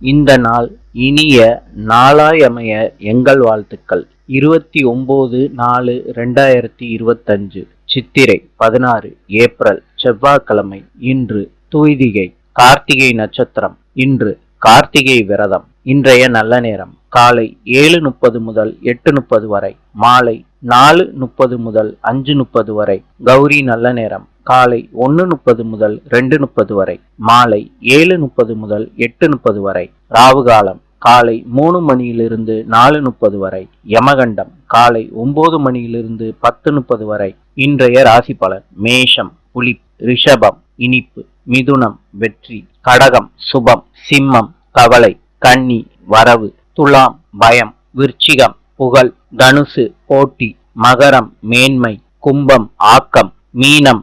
இந்த நாள் இனிய நாளாயமைய எங்கள் வாழ்த்துக்கள். இருபத்தி ஒம்பது நாலு ரெண்டாயிரத்தி இருபத்தஞ்சு சித்திரை பதினாறு ஏப்ரல் செவ்வாய்க்கிழமை இன்று தூய்திகை கார்த்திகை நட்சத்திரம் இன்று கார்த்திகை விரதம். இன்றைய நல்ல நேரம் காலை ஏழு முப்பது முதல் எட்டு முப்பது வரை மாலை நாலு முப்பது முதல் அஞ்சு முப்பது வரை. கௌரி நல்ல நேரம் காலை ஒன்று முப்பது முதல் ரெண்டு முப்பது வரை மாலை ஏழு முப்பது முதல் எட்டு முப்பது வரை ராவு காலம் காலை மூணு மணியிலிருந்து நாலு முப்பது வரை யமகண்டம் காலை ஒன்பது மணியிலிருந்து பத்து முப்பது வரை. இன்றைய ராசி பலன் மேஷம் புலிப் ரிஷபம் இனிப்பு மிதுனம் வெற்றி கடகம் சுபம் சிம்மம் கவலை கன்னி வரவு துலாம் பயம் விருச்சிகம் புகழ் தனுசு போட்டி மகரம் மேன்மை கும்பம் ஆக்கம் மீனம்